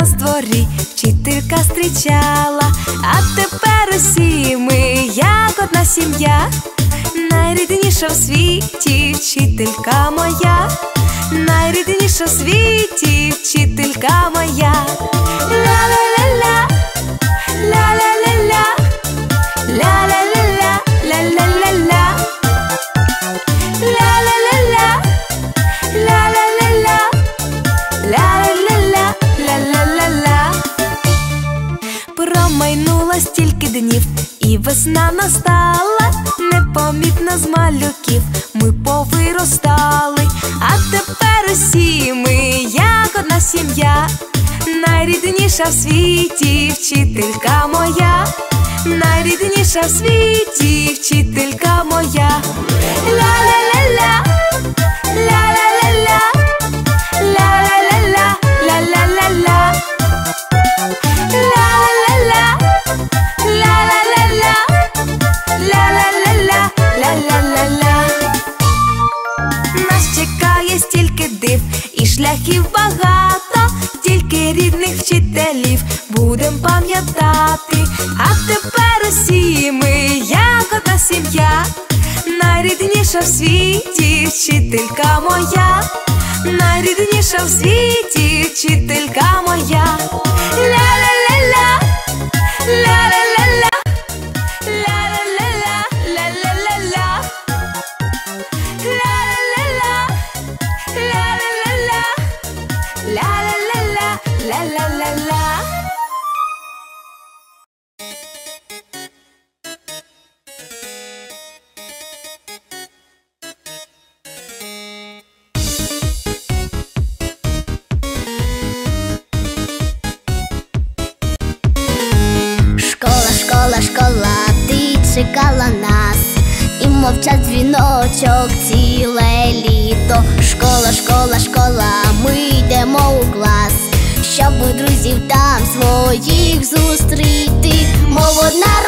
нас дворі вчителька зустрічала, а тепер усі ми, як одна сім'я, найрідніша в світі вчителька моя, найрідніша в світі вчителька моя. Ля-ля-ля-ля, стільки днів, і весна настала, непомітно з малюків ми повиростали, а тепер усі ми, як одна сім'я, найрідніша в світі вчителька моя, найрідніша в світі вчителька моя. Ля-ля-ля-ля, ля-ля-ля-ля, шляхів багато, тільки рідних вчителів будем пам'ятати. А тепер усі ми, як сім'я, найрідніша в світі вчителька моя, найрідніша в світі вчителька моя. Ля-ля-ля-ля, ля-ля-ля-ля, дзвіночок ціле літо. Школа, школа, школа, ми йдемо у клас, щоб друзів там своїх зустріти. Мов одна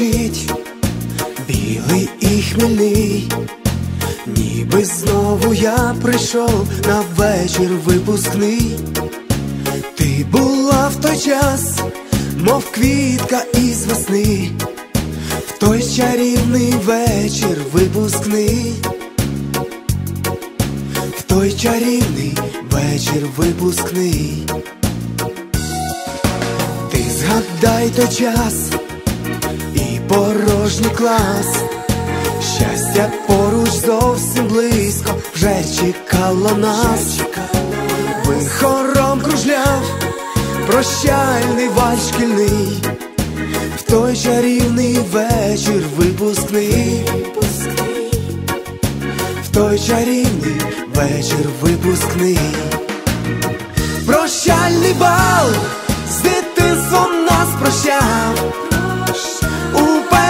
звучить, білий і хмільний, ніби знову я прийшов на вечір випускний. Ти була в той час, мов квітка із весни, в той чарівний вечір випускний, в той чарівний вечір випускний. Ти згадай той час порожній клас, щастя поруч зовсім близько. Вже чекало нас, ви хором кружляв, прощальний вальс шкільний, в той чарівний вечір випускний, в той чарівний вечір випускний. Прощальний бал з дитинством нас прощав.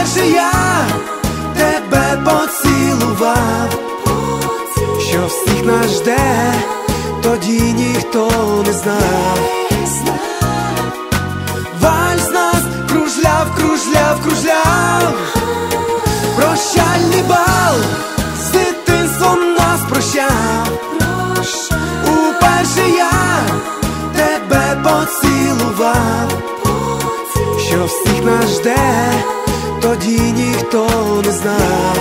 Уперше я тебе поцілував, що всіх нас жде, тоді ніхто не знав. Вальс нас кружляв, кружляв, кружляв, прощальний бал з дитинством нас прощав. Уперше я тебе поцілував, що всіх нас жде, тоді ніхто не знав.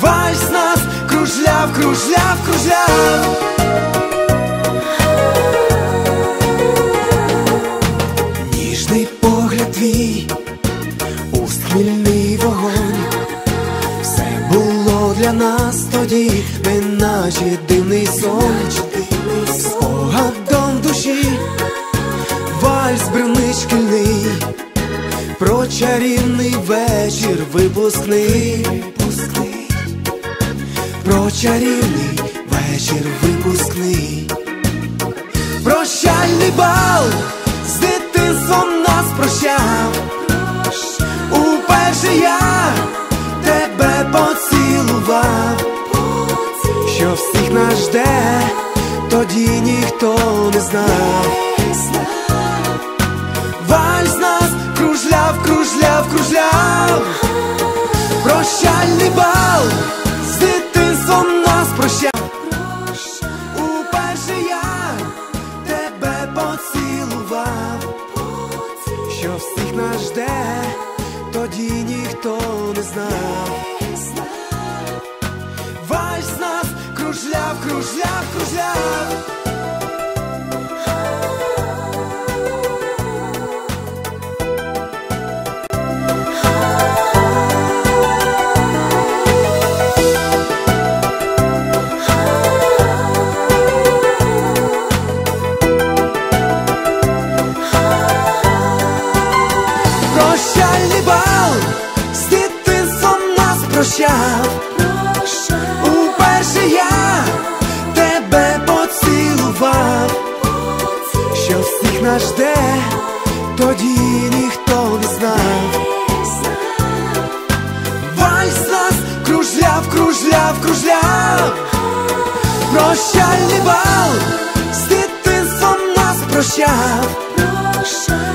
Вальс нас кружляв, кружляв, кружляв. Жде, тоді ніхто не знав. Вальс нас кружляв, кружляв, кружляв, прощальний бал кружляв, кружляв, кружляв. Прощальний бал з дитинством нас прощав. Тоді ніхто не знав. Вальс нас кружляв, кружляв, кружляв. Прощальний бал з дитинством нас прощав.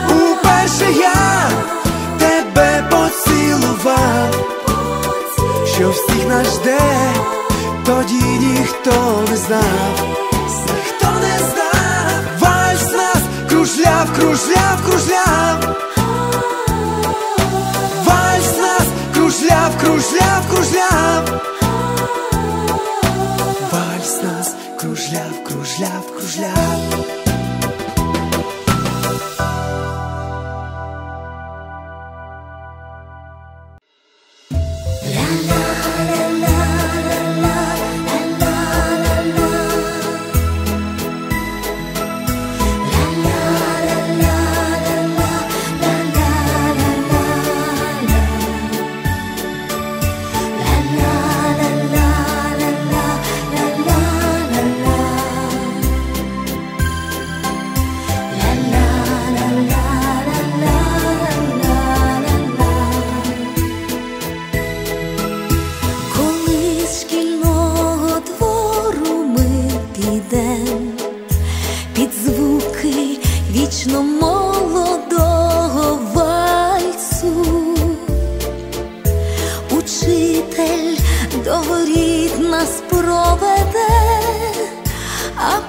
Уперше я тебе поцілував, що всіх нас жде, тоді ніхто не знав, кружляв, кружляв, кружляв,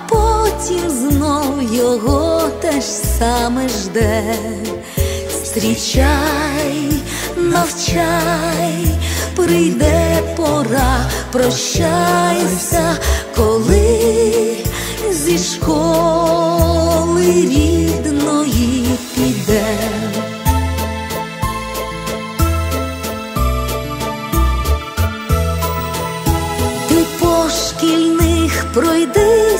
потім знов його теж саме жде. Зустрічай, навчай, прийде пора, прощайся, коли зі школи рідної піде. Ти по шкільних пройдися по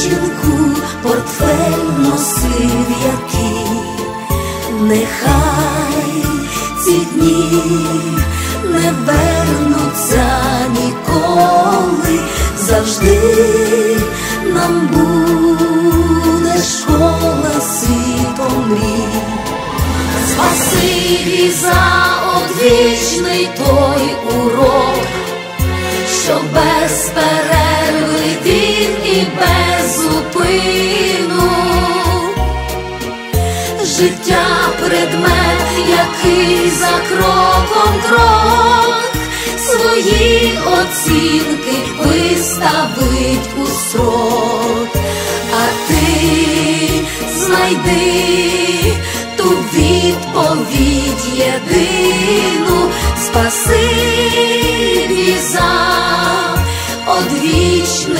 дівчинку портфель носив який, нехай ці дні не вернуться ніколи, завжди нам буде школа світом мрій. Спасибі за одвічний той урок, що без Життя предмет, який за кроком крок свої оцінки виставить у срок, а ти знайди ту відповідь єдину, спасибі за одвічний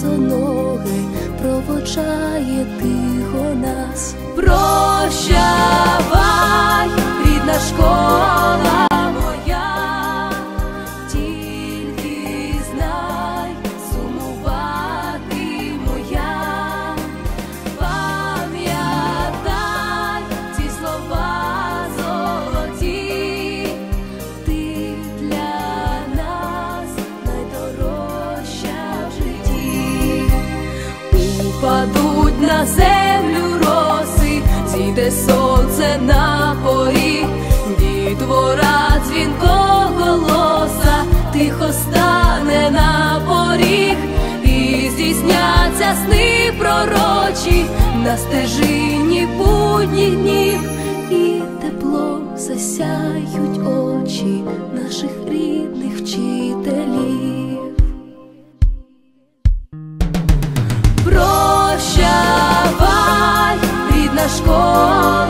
босоноге проводжає тихо нас. Прощавай, упадуть на землю роси, зійде сонце на поріг, дітвора дзвінкоголоса, тихо стане на поріг, і здійсняться сни пророчі на стежині будніх днів, і теплом засяють очі наших рідних вчителів. escola.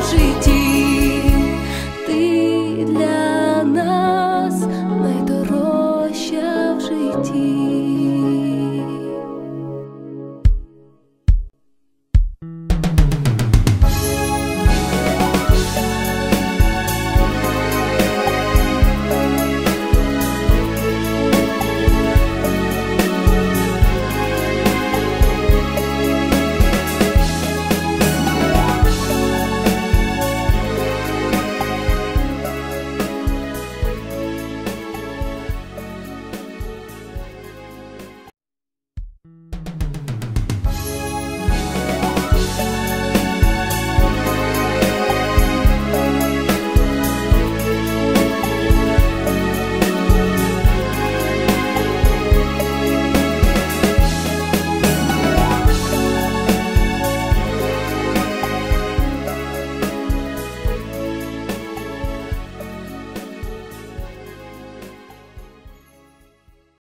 в житті.